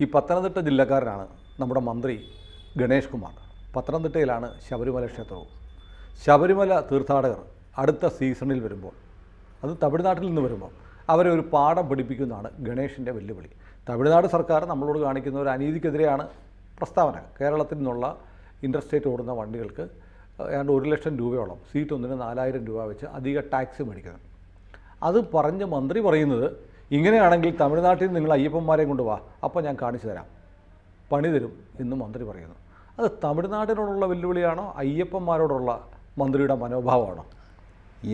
ഈ പത്തനംതിട്ട ജില്ലക്കാരനാണ് നമ്മുടെ മന്ത്രി ഗണേഷ് കുമാർ. പത്തനംതിട്ടയിലാണ് ശബരിമല ക്ഷേത്രവും. ശബരിമല തീർത്ഥാടകർ അടുത്ത സീസണിൽ വരുമ്പോൾ അത് തമിഴ്നാട്ടിൽ നിന്ന് വരുമ്പോൾ അവരെ ഒരു പാഠം പഠിപ്പിക്കുന്നതാണ് ഗണേഷിന്റെ വെല്ലുവിളി. തമിഴ്നാട് സർക്കാർ നമ്മളോട് കാണിക്കുന്ന ഒരു അനീതിക്കെതിരെയാണ് പ്രസ്താവന. കേരളത്തിൽ നിന്നുള്ള ഇന്റർസ്റ്റേറ്റ് ഓടുന്ന വണ്ടികൾക്ക് ഏതാണ്ട് ഒരു ലക്ഷം രൂപയോളം സീറ്റ് ഒന്നിന് നാലായിരം രൂപ വെച്ച് അധിക ടാക്സ് മേടിക്കുന്നത്. അത് പറഞ്ഞ് മന്ത്രി പറയുന്നത് ഇങ്ങനെയാണെങ്കിൽ തമിഴ്നാട്ടിൽ നിങ്ങൾ അയ്യപ്പന്മാരെ കൊണ്ട് വാ. അപ്പോൾ ഞാൻ കാണിച്ചു തരാം. പണി തരും എന്ന് മന്ത്രി പറയുന്നു. അത് തമിഴ്നാടിനോടുള്ള വെല്ലുവിളിയാണോ അയ്യപ്പന്മാരോടുള്ള മന്ത്രിയുടെ മനോഭാവമാണോ?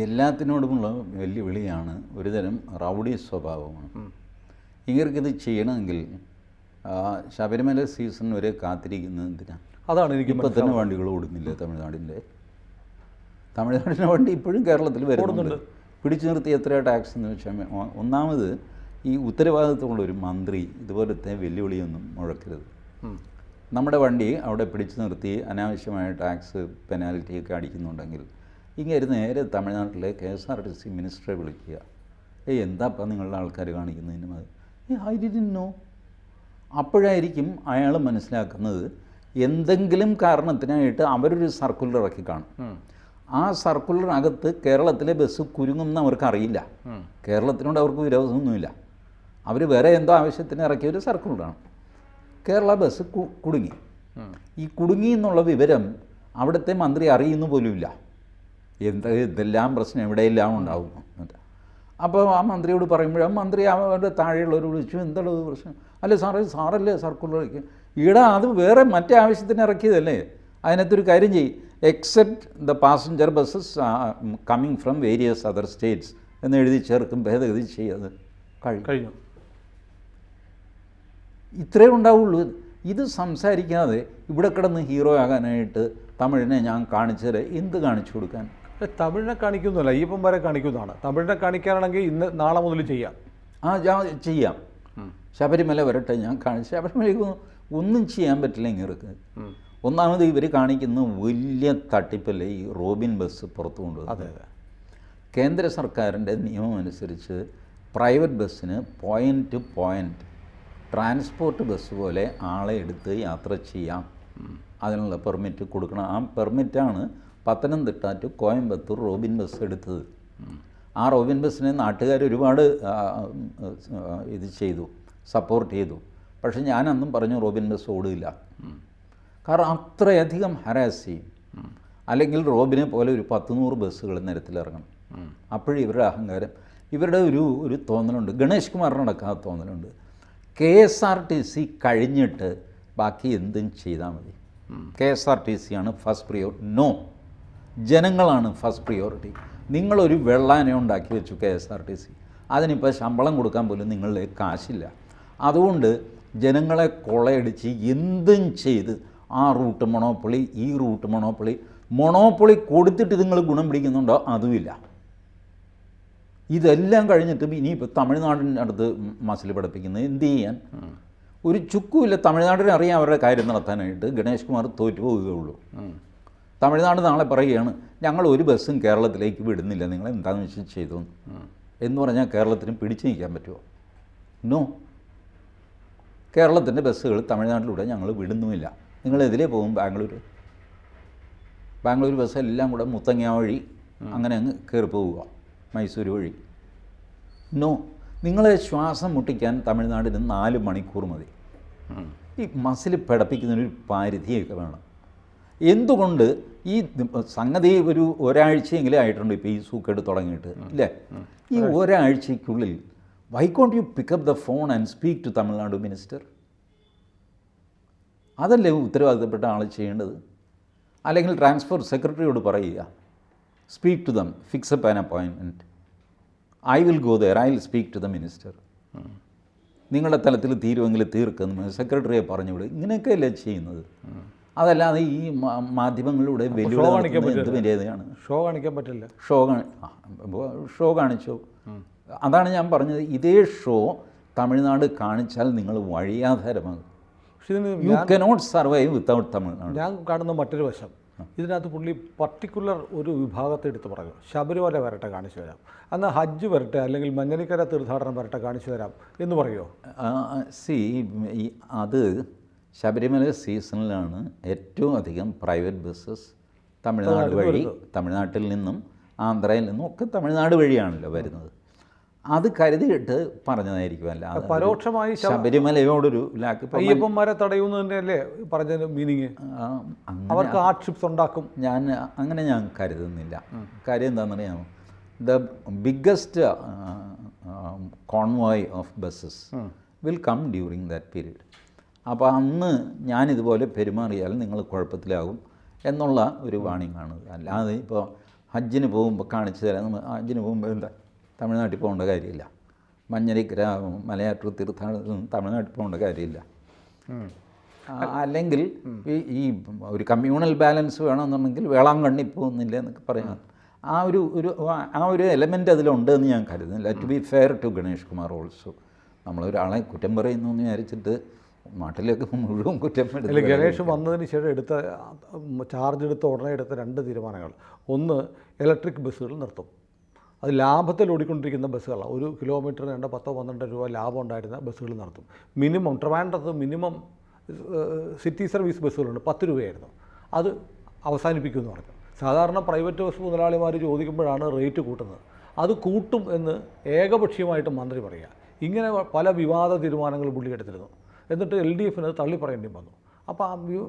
എല്ലാത്തിനോടുമുള്ള വെല്ലുവിളിയാണ് ഒരുതരം റൗഡി സ്വഭാവമാണ്. ഇവർക്കിത് ചെയ്യണമെങ്കിൽ ശബരിമല സീസൺ വരെ കാത്തിരിക്കുന്നത് അതാണ് എനിക്ക് ഇപ്പം തന്നെ വണ്ടികൾ ഓടുന്നില്ല തമിഴ്നാടിന്റെ? തമിഴ്നാടിന്റെ വണ്ടി ഇപ്പോഴും കേരളത്തിൽ വരുന്നുണ്ട്. പിടിച്ചു നിർത്തി എത്ര ടാക്സ് എന്ന് വെച്ചാൽ ഒന്നാമത് ഈ ഉത്തരവാദിത്വമുള്ള ഒരു മന്ത്രി ഇതുപോലത്തെ വെല്ലുവിളിയൊന്നും മുഴക്കരുത്. നമ്മുടെ വണ്ടി അവിടെ പിടിച്ചു നിർത്തി അനാവശ്യമായ ടാക്സ് പെനാൽറ്റി ഒക്കെ അടിക്കുന്നുണ്ടെങ്കിൽ ഇങ്ങനെ നേരെ തമിഴ്നാട്ടിലെ K S R T C മിനിസ്റ്ററെ വിളിക്കുക. ഏയ് എന്താപ്പം നിങ്ങളുടെ ആൾക്കാർ കാണിക്കുന്നതിനും അത്? ഏ ഐ നോ അപ്പോഴായിരിക്കും അയാൾ മനസ്സിലാക്കുന്നത് എന്തെങ്കിലും കാരണത്തിനായിട്ട് അവരൊരു സർക്കുലർ ഇറക്കി കാണും. ആ സർക്കുലറിനകത്ത് കേരളത്തിലെ ബസ് കുരുങ്ങുന്ന അവർക്ക് അറിയില്ല. കേരളത്തിനോട് അവർക്ക് വിരോധമൊന്നുമില്ല. അവർ വേറെ എന്തോ ആവശ്യത്തിന് ഇറക്കിയ ഒരു സർക്കുലറാണ്. കേരള ബസ് കുടുങ്ങി. ഈ കുടുങ്ങി എന്നുള്ള വിവരം അവിടുത്തെ മന്ത്രി അറിയുന്നു പോലുമില്ല. എന്ത് ഇതെല്ലാം പ്രശ്നം എവിടെയെല്ലാം ഉണ്ടാവും എന്നിട്ട്. അപ്പോൾ ആ മന്ത്രിയോട് പറയുമ്പോഴും മന്ത്രി അവരുടെ താഴെയുള്ളവർ വിളിച്ചു എന്താണ് പ്രശ്നം? അല്ല സാറേ സാറല്ലേ സർക്കുലർ ഈടാ അത് വേറെ മറ്റേ ആവശ്യത്തിന് ഇറക്കിയതല്ലേ. അതിനകത്തൊരു കാര്യം ചെയ്യും. Except the passenger buses coming from various other states എന്ന് എഴുതി ചേർക്കും ഭേദഗതി ചെയ്യാതെ കഴിഞ്ഞു ഇത്രേ ഉണ്ടാവുള്ളൂ. ഇത് സംസാരിക്കാതെ ഇവിടെ കിടന്ന് ഹീറോ ആകാനായിട്ട് തമിഴിനെ ഞാൻ കാണിച്ചു തരാം എന്ത് കാണിച്ചു കൊടുക്കാൻ? തമിഴിനെ കാണിക്കുന്നല്ല കാണിക്കുന്നതല്ല വരെ കാണിക്കുന്നതാണ്. തമിഴിനെ കാണിക്കാനാണെങ്കിൽ ഇന്ന് നാളെ മുതൽ ചെയ്യാം. ആ ഞാൻ ചെയ്യാം. ശബരിമല വരട്ടെ ഞാൻ കാണിച്ചു ശബരിമലയ്ക്ക് ഒന്നും- ചെയ്യാൻ പറ്റില്ല ഉം. ഒന്നാമത് ഇവർ കാണിക്കുന്ന വലിയ തട്ടിപ്പല്ലേ ഈ റോബിൻ ബസ് പുറത്തു കൊണ്ടുവന്നത്? അതെ അതെ. കേന്ദ്ര സർക്കാരിന്റെ നിയമം അനുസരിച്ച് പ്രൈവറ്റ് ബസ്സിന് point to point transport bus പോലെ ആളെ എടുത്ത് യാത്ര ചെയ്യാം. അതിനുള്ള പെർമിറ്റ് കൊടുക്കണം. ആ പെർമിറ്റാണ് Pathanamthitta to Coimbatore Robin bus എടുത്തത്. ആ റോബിൻ ബസ്സിനെ നാട്ടുകാർ ഒരുപാട് ഇത് ചെയ്തു സപ്പോർട്ട് ചെയ്തു. പക്ഷേ ഞാനന്നും പറഞ്ഞു റോബിൻ ബസ് ഓടില്ല. കാരണം അത്രയധികം ഹരാസ് ചെയ്യും. അല്ലെങ്കിൽ റോബിനെ പോലെ ഒരു പത്ത് നൂറ് ബസ്സുകൾ നിരത്തിലിറങ്ങണം അപ്പോഴും ഇവരുടെ അഹങ്കാരം ഇവരുടെ ഒരു ഒരു തോന്നലുണ്ട്. ഗണേഷ് കുമാറിനടക്കം ആ തോന്നലുണ്ട്. K S R T C കഴിഞ്ഞിട്ട് ബാക്കി എന്തും ചെയ്താൽ മതി. K S R T C ആണ് ഫസ്റ്റ് പ്രിയോറിറ്റി നോ ജനങ്ങളാണ് ഫസ്റ്റ് പ്രിയോറിറ്റി നിങ്ങളൊരു വെള്ളാനെ ഉണ്ടാക്കി വെച്ചു K S R T C. അതിനിപ്പോൾ ശമ്പളം കൊടുക്കാൻ പോലും നിങ്ങളുടെ കാശില്ല. അതുകൊണ്ട് ജനങ്ങളെ കൊളയടിച്ച് എന്തും ചെയ്ത് ആ റൂട്ട് മൊണോപ്പൊളി ഈ റൂട്ട് മൊണോപ്പൊളി മൊണോപ്പൊളി കൊടുത്തിട്ട് നിങ്ങൾ ഗുണം പിടിക്കുന്നുണ്ടോ? അതുമില്ല. ഇതെല്ലാം കഴിഞ്ഞിട്ടും ഇനിയിപ്പോൾ തമിഴ്നാടിന്റെ അടുത്ത് മസിൽ പഠിപ്പിക്കുന്നത് എന്ത് ചെയ്യാൻ? ഒരു ചുക്കുമില്ല തമിഴ്നാടിനെ അറിയാം അവരുടെ കാര്യം നടത്താനായിട്ട് ഗണേഷ് കുമാർ തോറ്റു പോവുകയുള്ളൂ. തമിഴ്നാട് നാളെ പറയുകയാണ് ഞങ്ങൾ ഒരു ബസ്സും കേരളത്തിലേക്ക് വിടുന്നില്ല. നിങ്ങൾ എന്താണെന്ന് വെച്ചാൽ ചെയ്തു? എന്ന് പറഞ്ഞാൽ കേരളത്തിന് പിടിച്ചു നിൽക്കാൻ പറ്റുമോ? നോ. കേരളത്തിന്റെ ബസ്സുകൾ തമിഴ്നാട്ടിലൂടെ ഞങ്ങൾ വിടുന്നുമില്ല. നിങ്ങൾ എതിലേ പോകും ബാംഗ്ലൂർ ബാംഗ്ലൂർ ബസ് എല്ലാം കൂടെ മുത്തങ്ങ വഴി അങ്ങനെ അങ്ങ് കയറി പോവുക മൈസൂർ വഴി. നോ നിങ്ങളെ ശ്വാസം മുട്ടിക്കാൻ തമിഴ്നാടിന് നാല് മണിക്കൂർ മതി. ഈ മസിൽ പിടപ്പിക്കുന്നതിനൊരു പരിധിയൊക്കെ വേണം. എന്തുകൊണ്ട് ഈ സംഗതി ഒരു ഒരാഴ്ചയെങ്കിലും ആയിട്ടുണ്ട് ഇപ്പോൾ ഈ സൂക്കേട് തുടങ്ങിയിട്ട് ഇല്ലേ? ഈ ഒരാഴ്ചയ്ക്കുള്ളിൽ why can't you pick up the phone and speak to Tamil Nadu minister അതല്ലേ ഉത്തരവാദിത്തപ്പെട്ട ആൾ ചെയ്യേണ്ടത്? അല്ലെങ്കിൽ ട്രാൻസ്ഫർ സെക്രട്ടറിയോട് പറയുക speak to them fix up an അപ്പോയിൻമെന്റ് I will go there I will speak to the minister നിങ്ങളുടെ തലത്തിൽ തീരുമെങ്കിൽ തീർക്കുന്നു സെക്രട്ടറിയെ പറഞ്ഞുവിടും ഇങ്ങനെയൊക്കെയല്ലേ ചെയ്യുന്നത്? അതല്ലാതെ ഈ മാധ്യമങ്ങളിലൂടെ വെല്ലുവിളി മര്യാദയാണ്? ഷോ കാണിക്കാൻ പറ്റില്ല. ഷോ കാണി ഷോ കാണിച്ചു. അതാണ് ഞാൻ പറഞ്ഞത്. ഇതേ ഷോ തമിഴ്നാട് കാണിച്ചാൽ നിങ്ങൾ വഴിയാധാരമാകും. You cannot survive without Tamil Nadu ഞാൻ കാണുന്ന മറ്റൊരു വശം. ഇതിനകത്ത് പുള്ളി പർട്ടിക്കുലർ ഒരു വിഭാഗത്തെ എടുത്ത് പറഞ്ഞു. ശബരിമല വരട്ടെ കാണിച്ചു തരാം. എന്നാൽ ഹജ്ജ് വരട്ടെ അല്ലെങ്കിൽ മഞ്ഞനിക്കര തീർത്ഥാടനം വരട്ടെ കാണിച്ചു തരാം എന്ന് പറയുമോ സി അത് ശബരിമല സീസണിലാണ് ഏറ്റവും അധികം പ്രൈവറ്റ് ബസ്സസ് തമിഴ്നാട് വഴി തമിഴ്നാട്ടിൽ നിന്നും ആന്ധ്രയിൽ നിന്നും ഒക്കെ തമിഴ്നാട് വഴിയാണല്ലോ വരുന്നത്. അത് കരുതിയിട്ട് പറഞ്ഞതായിരിക്കുമല്ല പരോക്ഷമായി ശബ- ശബരിമലയോടൊരു അയ്യപ്പന്മാരെ തടയുമെന്ന് തന്നെയല്ലേ പറഞ്ഞ മീനിങ് അവർക്ക് ഹാർഡ്ഷിപ്സ് ഉണ്ടാക്കും. ഞാൻ അങ്ങനെ ഞാൻ കരുതുന്നില്ല. കാര്യം എന്താണെന്നറിയാമോ? The biggest convoy of buses will come during that period. അപ്പോൾ അന്ന് ഞാനിതുപോലെ പെരുമാറിയാൽ നിങ്ങൾ കുഴപ്പത്തിലാകും എന്നുള്ള ഒരു വാണിംഗ് ആണ്. അല്ലാതെ ഇപ്പോൾ ഹജ്ജിന് പോകുമ്പോൾ കാണിച്ചു തരാം. ഹജ്ജിന് പോകുമ്പോൾ എന്താ തമിഴ്നാട്ടിൽ പോകേണ്ട കാര്യമില്ല. മഞ്ഞരിക്കര മലയാറ്റൂർ തീർത്ഥാടനം തമിഴ്നാട്ടിൽ പോകേണ്ട കാര്യമില്ല. അല്ലെങ്കിൽ ഈ ഈ ഒരു കമ്മ്യൂണൽ ബാലൻസ് വേണമെന്നുണ്ടെങ്കിൽ വേളാങ്കണ്ണി പോകുന്നില്ല എന്നൊക്കെ പറയാം ആ ഒരു ഒരു ആ ഒരു എലമെന്റ് അതിലുണ്ട് എന്ന് ഞാൻ കരുതുന്നില്ല to be fair to Ganesh Kumar also നമ്മളൊരാളെ കുറ്റം പറയുന്നു എന്ന് വിചാരിച്ചിട്ട് നാട്ടിലേക്ക് മുഴുവൻ കുറ്റം അല്ല ഗണേഷ് വന്നതിന് ശേഷം എടുത്ത ചാർജ് എടുത്ത ഉടനെ എടുത്ത രണ്ട് തീരുമാനങ്ങൾ. ഒന്ന് ഇലക്ട്രിക് ബസ്സുകൾ നിർത്തും. അത് ലാഭത്തിൽ ഓടിക്കൊണ്ടിരിക്കുന്ന ബസ്സുകളാണ്. ഒരു കിലോമീറ്ററിന് രണ്ട് പത്തോ പന്ത്രണ്ടോ രൂപ ലാഭം ഉണ്ടായിരുന്ന ബസ്സുകൾ നടത്തും. മിനിമം ട്രിവാൻഡ്രത്ത് മിനിമം സിറ്റി സർവീസ് ബസ്സുകളുണ്ട്. പത്ത് രൂപയായിരുന്നു. അത് അവസാനിപ്പിക്കുമെന്ന് പറഞ്ഞു. സാധാരണ പ്രൈവറ്റ് ബസ് മുതലാളിമാർ ചോദിക്കുമ്പോഴാണ് റേറ്റ് കൂട്ടുന്നത്. അത് കൂട്ടും എന്ന് ഏകപക്ഷീയമായിട്ട് മന്ത്രി പറയുക. ഇങ്ങനെ പല വിവാദ തീരുമാനങ്ങൾ പുള്ളി എടുത്തിരുന്നു എന്നിട്ട് എൽ ഡി എഫിന് തള്ളി പറയേണ്ടി വന്നു. അപ്പോൾ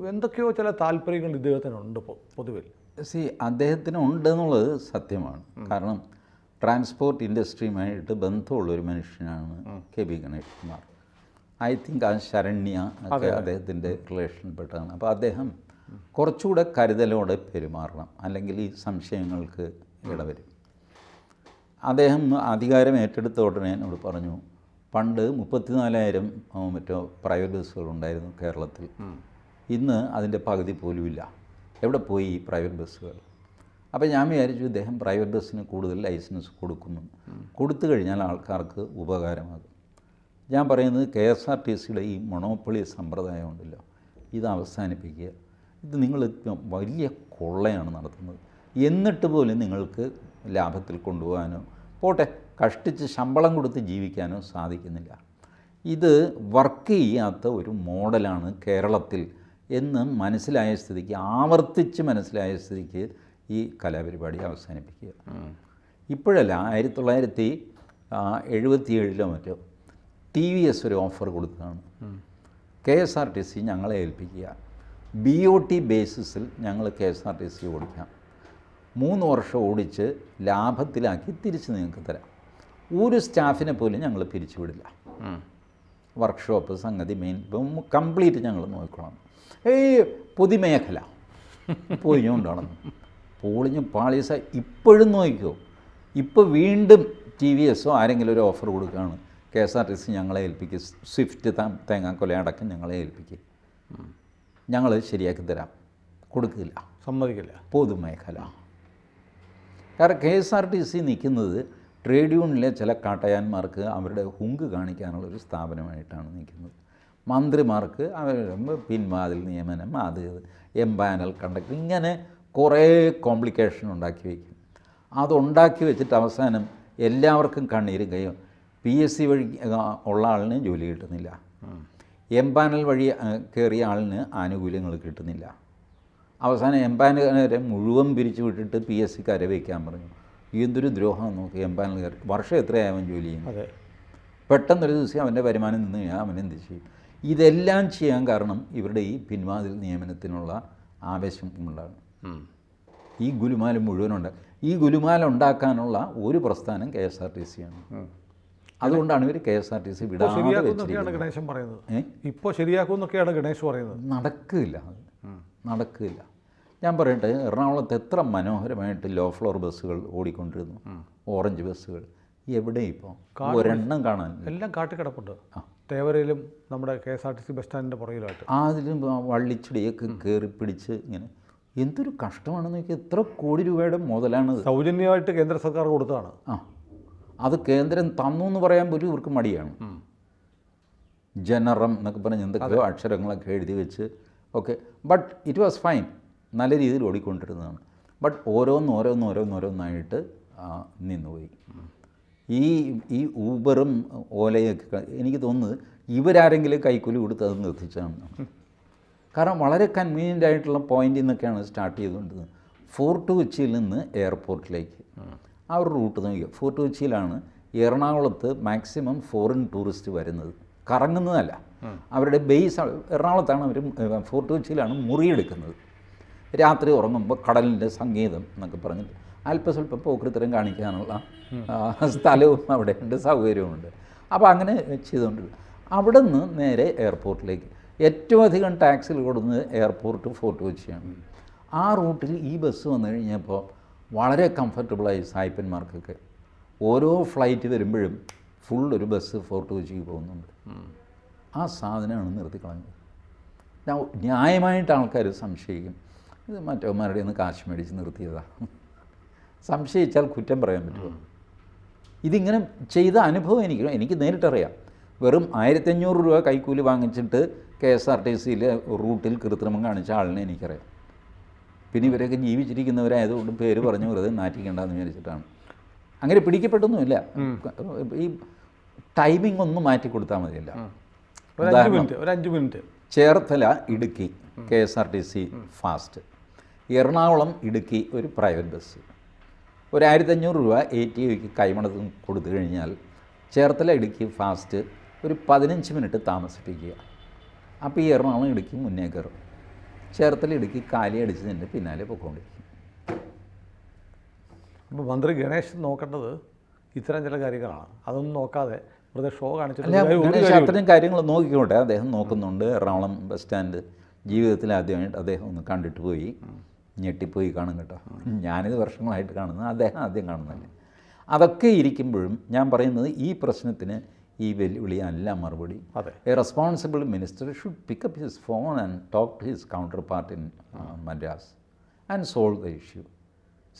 എന്തൊക്കെയോ ചില താല്പര്യങ്ങൾ ഇദ്ദേഹത്തിനുണ്ട് ഇപ്പോൾ പൊതുവിൽ. സി അദ്ദേഹത്തിന് ഉണ്ടെന്നുള്ളത് സത്യമാണ്. കാരണം ട്രാൻസ്പോർട്ട് ഇൻഡസ്ട്രിയുമായിട്ട് ബന്ധമുള്ളൊരു മനുഷ്യനാണ് K B Ganesh Kumar I think ആ ശരണ്യ ഒക്കെ അദ്ദേഹത്തിന്റെ റിലേഷൻപ്പെട്ടാണ് അപ്പോൾ അദ്ദേഹം കുറച്ചുകൂടെ കരുതലോടെ പെരുമാറണം. അല്ലെങ്കിൽ ഈ സംശയങ്ങൾക്ക് ഇടവരും. അദ്ദേഹം അധികാരം ഏറ്റെടുത്ത ഉടനെ എന്നോട് പറഞ്ഞു പണ്ട് മുപ്പത്തിനാലായിരം മറ്റോ പ്രൈവറ്റ് ബസ്സുകൾ ഉണ്ടായിരുന്നു കേരളത്തിൽ. ഇന്ന് അതിന്റെ പകുതി പോലുമില്ല. എവിടെ പോയി ഈ പ്രൈവറ്റ് ബസ്സുകൾ? അപ്പോൾ ഞാൻ വിചാരിച്ചു ഇദ്ദേഹം പ്രൈവറ്റ് ബസ്സിന് കൂടുതൽ ലൈസൻസ് കൊടുക്കുന്നു. കൊടുത്തു കഴിഞ്ഞാൽ ആൾക്കാർക്ക് ഉപകാരമാകും. ഞാൻ പറയുന്നത് കെ എസ് ആർ ടി സിയുടെ ഈ മൊണോപ്പൊളി സമ്പ്രദായം ഉണ്ടല്ലോ ഇത് അവസാനിപ്പിക്കുക. ഇത് നിങ്ങൾ വലിയ കൊള്ളയാണ് നടത്തുന്നത്. എന്നിട്ട് പോലും നിങ്ങൾക്ക് ലാഭത്തിൽ കൊണ്ടുപോകാനോ പോട്ടെ കഷ്ടിച്ച് ശമ്പളം കൊടുത്ത് ജീവിക്കാനോ സാധിക്കുന്നില്ല. ഇത് വർക്ക് ചെയ്യാത്ത ഒരു മോഡലാണ് കേരളത്തിൽ എന്ന് മനസ്സിലായ സ്ഥിതിക്ക് ആവർത്തിച്ച് മനസ്സിലായ സ്ഥിതിക്ക് ഈ കലാപരിപാടി അവസാനിപ്പിക്കുക. ഇപ്പോഴല്ല ആയിരത്തി തൊള്ളായിരത്തി എഴുപത്തി ഏഴിലോ മറ്റോ ടി വി എസ് ഒരു ഓഫർ കൊടുക്കുകയാണ് K S R T C ഞങ്ങളെ ഏൽപ്പിക്കുക. ബി ഒ ടി ബേസിസിൽ ഞങ്ങൾ K S R T C ഓടിക്കാം മൂന്ന് വർഷം ഓടിച്ച് ലാഭത്തിലാക്കി തിരിച്ച് നിങ്ങൾക്ക് തരാം. ഒരു സ്റ്റാഫിനെ പോലും ഞങ്ങൾ പിരിച്ചുവിടില്ല. വർക്ക്ഷോപ്പ് സംഗതി മെയിൻ ഇപ്പം കംപ്ലീറ്റ് ഞങ്ങൾ നോക്കിക്കോളാം ഏയ് പൊതുമേഖല. പൊതിഞ്ഞുകൊണ്ട് നടന്നു പൊളിഞ്ഞ് പാളീസ ഇപ്പോഴും നോക്കിക്കോ. ഇപ്പോൾ വീണ്ടും ടി വി എസോ ആരെങ്കിലും ഒരു ഓഫർ കൊടുക്കുകയാണ്. K S R T C ഞങ്ങളെ ഏൽപ്പിക്കും. സ്വിഫ്റ്റ് ത- തേങ്ങാക്കൊല അടക്കം ഞങ്ങളെ ഏൽപ്പിക്കും. ഞങ്ങൾ ശരിയാക്കി തരാം. കൊടുക്കില്ല. സമ്മതിക്കില്ല. പൊതുമേഖല. കാരണം K S R T C നിൽക്കുന്നത് ട്രേഡ് യൂണിയനിലെ ചില കാട്ടയാന്മാർക്ക് അവരുടെ ഹുങ്ക് കാണിക്കാനുള്ള ഒരു സ്ഥാപനമായിട്ടാണ് നിൽക്കുന്നത്. മന്ത്രിമാർക്ക് അവർ പിൻവാതിൽ നിയമനം അത് എംപാനൽ കണ്ടക്ട് ഇങ്ങനെ കുറേ കോംപ്ലിക്കേഷൻ ഉണ്ടാക്കി വയ്ക്കും. അതുണ്ടാക്കി വെച്ചിട്ട് അവസാനം എല്ലാവർക്കും കണ്ണീരും കയ്യും. പി എസ് സി വഴി ഉള്ള ആളിന് ജോലി കിട്ടുന്നില്ല. എംപാനൽ വഴി കയറിയ ആളിന് ആനുകൂല്യങ്ങൾ കിട്ടുന്നില്ല. അവസാനം എംപാനൽക്കാരെ മുഴുവൻ പിരിച്ചു വിട്ടിട്ട് പി എസ് സിക്കാരെ വയ്ക്കാൻ പറഞ്ഞു. എന്തൊരു ദ്രോഹം നോക്കി എംപാനൽക്കാർ വർഷം എത്രയാവൻ ജോലി ചെയ്യുന്നത്? അതെ. പെട്ടെന്നൊരു ദിവസം അവന്റെ വരുമാനം നിന്ന് കഴിഞ്ഞാൽ അവൻ എന്ത് ചെയ്യും? ഇതെല്ലാം ചെയ്യാൻ കാരണം ഇവരുടെ ഈ പിൻവാതിൽ നിയമനത്തിനുള്ള ആവേശം കൊണ്ടാണ്. ഈ ഗുലുമാല മുഴുവനുണ്ട്. ഈ ഗുലുമാല ഉണ്ടാക്കാനുള്ള ഒരു പ്രസ്ഥാനം K S R T C ആണ്. അതുകൊണ്ടാണ് ഇവർ K S R T C വിടാതെ ഗണേശൻ പറയുന്നത്. ഗണേഷ് നടക്കില്ല. നടക്കില്ല. ഞാൻ പറയട്ടെ എറണാകുളത്ത് എത്ര മനോഹരമായിട്ട് ലോ ഫ്ലോർ ബസ്സുകൾ ഓടിക്കൊണ്ടിരുന്നു. ഓറഞ്ച് ബസ്സുകൾ. എവിടെ ഇപ്പോൾ ഒരെണ്ണം കാണാൻ. എല്ലാം കാട്ടിക്കിടപ്പുണ്ട്. തേവരയിലും നമ്മുടെ K S R T C bus സ്റ്റാൻഡിന്റെ പുറകിലായിട്ട് അതിലും വള്ളിച്ചെടിയൊക്കെ കയറി പിടിച്ച് ഇങ്ങനെ എന്തൊരു കഷ്ടമാണെന്ന് നോക്കി എത്ര കോടി രൂപയുടെ മുതലാണ് സൗജന്യമായിട്ട് കേന്ദ്ര സർക്കാർ കൊടുത്തതാണ്. ആ. അത് കേന്ദ്രം തന്നു എന്ന് പറയാൻ പോലും ഇവർക്ക് മടിയാണ്. ജനറം എന്നൊക്കെ പറഞ്ഞ് എന്തൊക്കെയോ അക്ഷരങ്ങളൊക്കെ എഴുതി വെച്ച് okay but it was fine നല്ല രീതിയിൽ ഓടിക്കൊണ്ടിരുന്നതാണ്. ബട്ട് ഓരോന്ന് ഓരോന്ന് ഓരോന്ന് ഓരോന്നായിട്ട് നിന്നുപോയി. ഈ ഈ ഊബറും ഓലയൊക്കെ എനിക്ക് തോന്നുന്നത് ഇവരാരെങ്കിലും കൈക്കൂലി കൊടുത്ത് അത് നിർത്തിച്ചാണ്. കാരണം വളരെ കൺവീനിയന്റ് ആയിട്ടുള്ള പോയിന്റിൽ നിന്നൊക്കെയാണ് സ്റ്റാർട്ട് ചെയ്തുകൊണ്ടിരുന്നത്. ഫോർട്ട് കൊച്ചിയിൽ നിന്ന് എയർപോർട്ടിലേക്ക് ആ ഒരു റൂട്ട് നോക്കിയോ ഫോർട്ട് കൊച്ചിയിലാണ് എറണാകുളത്ത് മാക്സിമം ഫോറിൻ ടൂറിസ്റ്റ് വരുന്നത്. കറങ്ങുന്നതല്ല. അവരുടെ ബേസ് എറണാകുളത്താണ് അവർ ഫോർട്ട് കൊച്ചിയിലാണ് മുറിയെടുക്കുന്നത്. രാത്രി ഉറങ്ങുമ്പോൾ കടലിന്റെ സംഗീതം എന്നൊക്കെ പറഞ്ഞിട്ട് അല്പസ്വല്പം പോക്കൃത്തരം കാണിക്കാനുള്ള സ്ഥലവും അവിടെയുണ്ട് സൗകര്യവുമുണ്ട്. അപ്പോൾ അങ്ങനെ ചെയ്തുകൊണ്ടിരുന്നു. അവിടെ നിന്ന് നേരെ എയർപോർട്ടിലേക്ക് ഏറ്റവും അധികം ടാക്സിൽ കൊടുക്കുന്നത് എയർപോർട്ട് ഫോർട്ട് കൊച്ചിയാണ്. ആ റൂട്ടിൽ ഈ ബസ് വന്നു കഴിഞ്ഞപ്പോൾ വളരെ കംഫർട്ടബിളായി സായിപ്പന്മാർക്കൊക്കെ ഓരോ ഫ്ലൈറ്റ് വരുമ്പോഴും ഫുൾ ഒരു ബസ് ഫോർട്ട് കൊച്ചിക്ക് പോകുന്നുണ്ട്. ആ സാധനമാണ് നിർത്തിക്കളഞ്ഞത് ഞാൻ- ന്യായമായിട്ട് ആൾക്കാർ സംശയിക്കും. ഇത് മറ്റവന്മാരുടെ നിന്ന് കാശ് മേടിച്ച് നിർത്തിയതാണ് സംശയിച്ചാൽ കുറ്റം പറയാൻ പറ്റുമോ? ഇതിങ്ങനെ ചെയ്ത അനുഭവം എനിക്ക് എനിക്ക് നേരിട്ടറിയാം. വെറും ആയിരത്തഞ്ഞൂറ് രൂപ കൈക്കൂലി വാങ്ങിച്ചിട്ട് കെ എസ് ആർ ടി സിയിലെ റൂട്ടിൽ കൃത്രിമം കാണിച്ച ആളിനെ എനിക്കറിയാം. പിന്നെ ഇവരൊക്കെ ജീവിച്ചിരിക്കുന്നവരായതുകൊണ്ട് പേര് പറഞ്ഞു വെറുതെ നാറ്റിക്കേണ്ടെന്ന് വിചാരിച്ചിട്ടാണ്. അങ്ങനെ പിടിക്കപ്പെട്ടൊന്നുമില്ല. ഈ ടൈമിംഗ് ഒന്ന് മാറ്റി കൊടുത്താൽ മതിയല്ല. Cherthala Idukki K S R T C fast. Ernakulam Idukki ഒരു പ്രൈവറ്റ് ബസ്. ഒരു ആയിരത്തഞ്ഞൂറ് രൂപ എ ടി ഒക്ക് കൈമണത്ത് കൊടുത്തു കഴിഞ്ഞാൽ ചേർത്തല ഇടുക്കി ഫാസ്റ്റ് ഒരു പതിനഞ്ച് മിനിറ്റ് താമസിപ്പിക്കുക. അപ്പോൾ ഈ എറണാകുളം ഇടുക്കി മുന്നേ കയറും ചേർത്തല ഇടുക്കി കാലി അടിച്ച് അടിച്ചതിന്റെ പിന്നാലെ പൊക്കോണ്ടിരിക്കും. അപ്പോൾ മന്ത്രി ഗണേശ് നോക്കേണ്ടത് ഇത്തരം ചില കാര്യങ്ങളാണ്. അതൊന്നും നോക്കാതെ വെറുതെ ഷോ കാണിച്ചിട്ട് അത്രയും കാര്യങ്ങൾ നോക്കിക്കോട്ടെ. അദ്ദേഹം നോക്കുന്നുണ്ട്. എറണാകുളം ബസ് സ്റ്റാൻഡ് ജീവിതത്തിൽ ആദ്യമായിട്ട് അദ്ദേഹം ഒന്ന് കണ്ടിട്ട് പോയി. ഞെട്ടിപ്പോയി കാണും കേട്ടോ. ഞാനിത് വർഷങ്ങളായിട്ട് കാണുന്നത് അദ്ദേഹം ആദ്യം കാണുന്നതല്ലേ. അതൊക്കെ ഇരിക്കുമ്പോഴും ഞാൻ പറയുന്നത് ഈ പ്രശ്നത്തിന് ഈ വെല്ലുവിളി അല്ല മറുപടി. A responsible minister should pick up his phone and talk to his counter part in Madras and solve the issue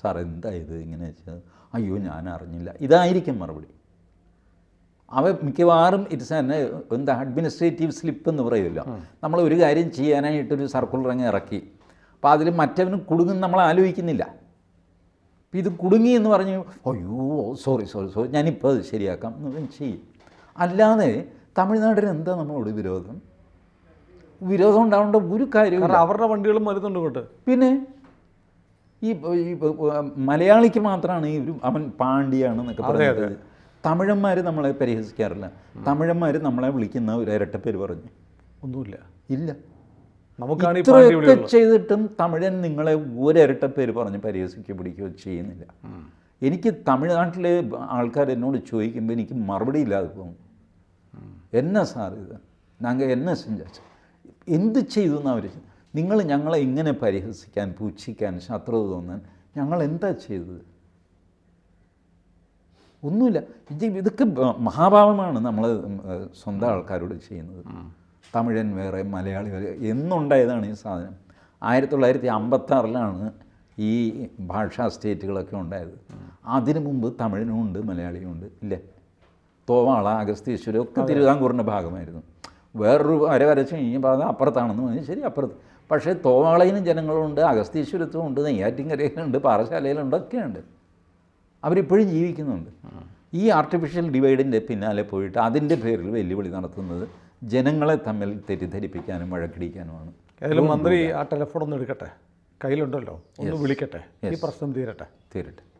sir എന്താ ഇത്? ഇങ്ങനെ വെച്ചത്? അയ്യോ ഞാൻ അറിഞ്ഞില്ല. ഇതായിരിക്കും മറുപടി. അവ മിക്കവാറും ഇറ്റ്സ് തന്നെ എന്താ അഡ്മിനിസ്ട്രേറ്റീവ് സ്ലിപ്പ് എന്ന് പറയുമല്ലോ നമ്മൾ ഒരു കാര്യം ചെയ്യാനായിട്ടൊരു സർക്കുലർ അങ്ങ് ഇറക്കി. അപ്പോൾ അതിൽ മറ്റവന് കുടുങ്ങും നമ്മൾ ആലോചിക്കുന്നില്ല. ഇത് കുടുങ്ങി എന്ന് പറഞ്ഞു അയ്യോ സോറി സോറി സോറി ഞാനിപ്പോൾ അത് ശരിയാക്കാം. എന്ന് ചെയ്യും അല്ലാതെ തമിഴ്നാടിന് എന്താ നമ്മളോട് വിരോധം? വിരോധം ഉണ്ടാവേണ്ട ഒരു കാര്യം അവരുടെ വണ്ടികളും വരുന്നുണ്ട് ഇങ്ങോട്ട്. പിന്നെ ഈ മലയാളിക്ക് മാത്രമാണ് ഈ ഒരു അവൻ പാണ്ടിയാണെന്നൊക്കെ പറയുന്നത്. തമിഴന്മാർ നമ്മളെ പരിഹസിക്കാറില്ല. തമിഴന്മാർ നമ്മളെ വിളിക്കുന്ന ഒരു ഇരട്ട പേര് പറഞ്ഞു. ഒന്നുമില്ല. ഇല്ല. നമുക്കാണ് ഇത്രയൊക്കെ ചെയ്തിട്ടും തമിഴൻ നിങ്ങളെ ഒരു പേര് പറഞ്ഞ് പരിഹസിക്കുകയോ പിടിക്കുകയോ ചെയ്യുന്നില്ല. എനിക്ക് തമിഴ്നാട്ടിലെ ആൾക്കാർ എന്നോട് ചോദിക്കുമ്പോൾ എനിക്ക് മറുപടി ഇല്ലാതെ പോകും. എന്നാ സാർ ഇത്? ഞങ്ങൾ എന്നെ സഞ്ചാരിച്ചു എന്ത് ചെയ്തു എന്ന് അവർ നിങ്ങൾ ഞങ്ങളെ ഇങ്ങനെ പരിഹസിക്കാൻ പൂച്ഛിക്കാൻ ശത്രുത തോന്നാൻ ഞങ്ങൾ എന്താ ചെയ്തത്? ഒന്നുമില്ല. ഇത് ഇതൊക്കെ മഹാഭാവമാണ് നമ്മൾ സ്വന്തം ആൾക്കാരോട് ചെയ്യുന്നത്. തമിഴൻ വേറെ മലയാളി വേറെ എന്നുണ്ടായതാണ് ഈ സാധനം. ആയിരത്തി തൊള്ളായിരത്തി അമ്പത്താറിലാണ് ഈ ഭാഷാ സ്റ്റേറ്റുകളൊക്കെ ഉണ്ടായത്. അതിനു മുമ്പ് തമിഴിനും ഉണ്ട് മലയാളിയും ഉണ്ട് ഇല്ലേ? തോവാള അഗസ്തീശ്വരം ഒക്കെ തിരുവിതാംകൂറിന്റെ ഭാഗമായിരുന്നു. വേറൊരു വര വരച്ച് കഴിഞ്ഞപ്പോൾ അത് അപ്പുറത്താണെന്ന് പറഞ്ഞു. ശരി അപ്പുറത്ത്. പക്ഷേ തോവാളയിലും ജനങ്ങളുണ്ട് അഗസ്തീശ്വരത്തും ഉണ്ട് നെയ്യാറ്റിൻകരയിലുണ്ട് പാറശാലയിലുണ്ട് ഒക്കെയുണ്ട്. അവരിപ്പോഴും ജീവിക്കുന്നുണ്ട്. ഈ ആർട്ടിഫിഷ്യൽ ഡിവൈഡിന്റെ പിന്നാലെ പോയിട്ട് അതിന്റെ പേരിൽ വെല്ലുവിളി നടത്തുന്നത് ജനങ്ങളെ തമ്മിൽ തെറ്റിദ്ധരിപ്പിക്കാനും വഴക്കിടിക്കാനുമാണ്. മന്ത്രി ആ ടെലിഫോൺ ഒന്ന് എടുക്കട്ടെ. കയ്യിലുണ്ടല്ലോ. ഒന്ന് വിളിക്കട്ടെ. ഈ പ്രശ്നം തീരട്ടെ. തീരട്ടെ.